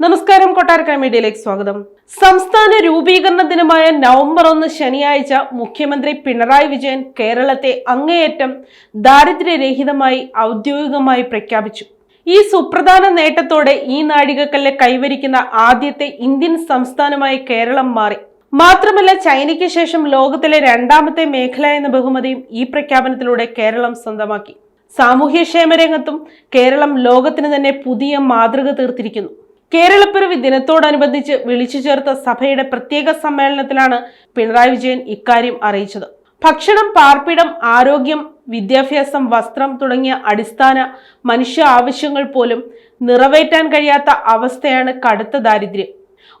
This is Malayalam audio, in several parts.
നമസ്കാരം കൊട്ടാരക്കര മീഡിയയിലേക്ക് സ്വാഗതം. സംസ്ഥാന രൂപീകരണ ദിനമായ നവംബർ ഒന്ന് ശനിയാഴ്ച മുഖ്യമന്ത്രി പിണറായി വിജയൻ കേരളത്തെ അങ്ങേയറ്റം ദാരിദ്ര്യരഹിതമായി ഔദ്യോഗികമായി പ്രഖ്യാപിച്ചു. ഈ സുപ്രധാന നേട്ടത്തോടെ ഈ നാഴികക്കല്ല് കൈവരിക്കുന്ന ആദ്യത്തെ ഇന്ത്യൻ സംസ്ഥാനമായി കേരളം മാറി. മാത്രമല്ല ചൈനയ്ക്ക് ശേഷം ലോകത്തിലെ രണ്ടാമത്തെ മേഖല എന്ന ബഹുമതിയും ഈ പ്രഖ്യാപനത്തിലൂടെ കേരളം സ്വന്തമാക്കി. സാമൂഹ്യക്ഷേമ രംഗത്തും കേരളം ലോകത്തിന് തന്നെ പുതിയ മാതൃക തീർത്തിരിക്കുന്നു. കേരളപ്പിറവി ദിനത്തോടനുബന്ധിച്ച് വിളിച്ചു ചേർത്ത സഭയുടെ പ്രത്യേക സമ്മേളനത്തിലാണ് പിണറായി വിജയൻ ഇക്കാര്യം അറിയിച്ചത്. ഭക്ഷണം പാർപ്പിടം ആരോഗ്യം വിദ്യാഭ്യാസം വസ്ത്രം തുടങ്ങിയ അടിസ്ഥാന മനുഷ്യ ആവശ്യങ്ങൾ പോലും നിറവേറ്റാൻ കഴിയാത്ത അവസ്ഥയാണ് കടുത്ത ദാരിദ്ര്യം.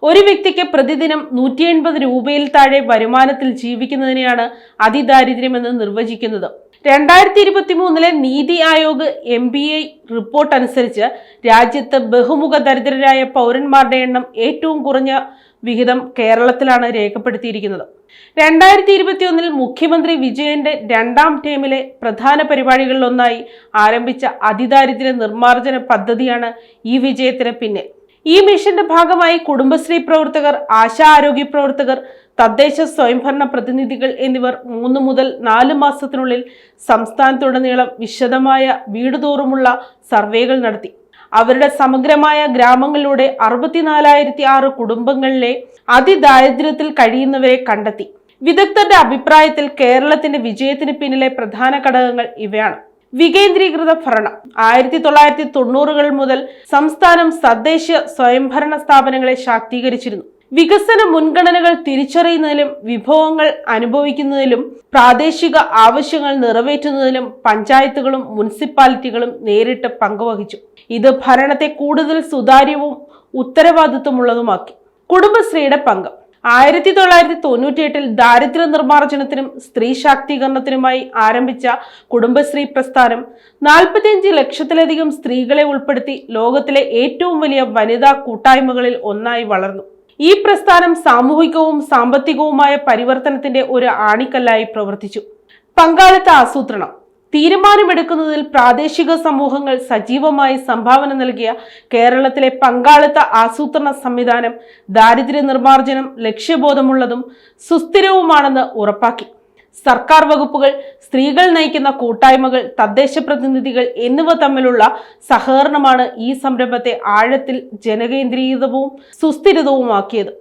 ഒരു വ്യക്തിക്ക് പ്രതിദിനം നൂറ്റി എൺപത് രൂപയിൽ താഴെ വരുമാനത്തിൽ ജീവിക്കുന്നതിനെയാണ് അതിദാരിദ്ര്യമെന്ന് നിർവചിക്കുന്നത്. രണ്ടായിരത്തി ഇരുപത്തി മൂന്നിലെ NITI Aayog M B I report അനുസരിച്ച് രാജ്യത്ത് ബഹുമുഖ ദരിദ്രരായ പൗരന്മാരുടെ എണ്ണം ഏറ്റവും കുറഞ്ഞ വിഹിതം കേരളത്തിലാണ് രേഖപ്പെടുത്തിയിരിക്കുന്നത്. രണ്ടായിരത്തി ഇരുപത്തിയൊന്നിൽ മുഖ്യമന്ത്രി വിജയന്റെ രണ്ടാം ടേമിലെ പ്രധാന പരിപാടികളിലൊന്നായി ആരംഭിച്ച അതിദാരിദ്ര്യ നിർമ്മാർജന പദ്ധതിയാണ് ഈ വിജയത്തിന് പിന്നിൽ. ഈ മിഷന്റെ ഭാഗമായി കുടുംബശ്രീ പ്രവർത്തകർ ആശാ ആരോഗ്യ പ്രവർത്തകർ തദ്ദേശ സ്വയംഭരണ പ്രതിനിധികൾ എന്നിവർ മൂന്ന് മുതൽ നാല് മാസത്തിനുള്ളിൽ സംസ്ഥാനത്തുടനീളം വിശദമായ വീടുതോറുമുള്ള സർവേകൾ നടത്തി. അവരുടെ സമഗ്രമായ ഗ്രാമങ്ങളിലൂടെ അറുപത്തിനാലായിരത്തി ആറ് കുടുംബങ്ങളിലെ അതിദാരിദ്ര്യത്തിൽ കഴിയുന്നവരെ കണ്ടെത്തി. വിദഗ്ധരുടെ അഭിപ്രായത്തിൽ കേരളത്തിന്റെ വിജയത്തിന് പിന്നിലെ പ്രധാന ഘടകങ്ങൾ ഇവയാണ്. വികേന്ദ്രീകൃത ഭരണം. ആയിരത്തി തൊള്ളായിരത്തി തൊണ്ണൂറുകൾ മുതൽ സംസ്ഥാനം തദ്ദേശ സ്വയംഭരണ സ്ഥാപനങ്ങളെ ശാക്തീകരിച്ചിരുന്നു. വികസന മുൻഗണനകൾ തിരിച്ചറിയുന്നതിലും വിഭവങ്ങൾ അനുഭവിക്കുന്നതിലും പ്രാദേശിക ആവശ്യങ്ങൾ നിറവേറ്റുന്നതിലും പഞ്ചായത്തുകളും മുനിസിപ്പാലിറ്റികളും നേരിട്ട് പങ്കുവഹിച്ചു. ഇത് ഭരണത്തെ കൂടുതൽ സുതാര്യവും ഉത്തരവാദിത്വമുള്ളതുമാക്കി. കുടുംബശ്രീയുടെ പങ്ക്. ആയിരത്തി തൊള്ളായിരത്തി തൊണ്ണൂറ്റിയെട്ടിൽ ദാരിദ്ര്യ നിർമ്മാർജനത്തിനും സ്ത്രീ ശാക്തീകരണത്തിനുമായി ആരംഭിച്ച കുടുംബശ്രീ പ്രസ്ഥാനം നാൽപ്പത്തിയഞ്ച് ലക്ഷത്തിലധികം സ്ത്രീകളെ ഉൾപ്പെടുത്തി ലോകത്തിലെ ഏറ്റവും വലിയ വനിതാ കൂട്ടായ്മകളിൽ ഒന്നായി വളർന്നു. ഈ പ്രസ്ഥാനം സാമൂഹികവും സാമ്പത്തികവുമായ പരിവർത്തനത്തിന്റെ ഒരു ആണിക്കല്ലായി പ്രവർത്തിച്ചു. പങ്കാളിത്ത ആസൂത്രണം. തീരുമാനമെടുക്കുന്നതിൽ പ്രാദേശിക സമൂഹങ്ങൾ സജീവമായി സംഭാവന നൽകിയ കേരളത്തിലെ പങ്കാളിത്ത ആസൂത്രണ സംവിധാനം ദാരിദ്ര്യ നിർമാർജനം ലക്ഷ്യബോധമുള്ളതും സുസ്ഥിരവുമാണെന്ന് ഉറപ്പാക്കി. സർക്കാർ വകുപ്പുകൾ സ്ത്രീകൾ നയിക്കുന്ന കൂട്ടായ്മകൾ തദ്ദേശ പ്രതിനിധികൾ എന്നിവ തമ്മിലുള്ള സഹകരണമാണ് ഈ സംരംഭത്തെ ആഴത്തിൽ ജനകേന്ദ്രീകൃതവും സുസ്ഥിരതവുമാക്കിയത്.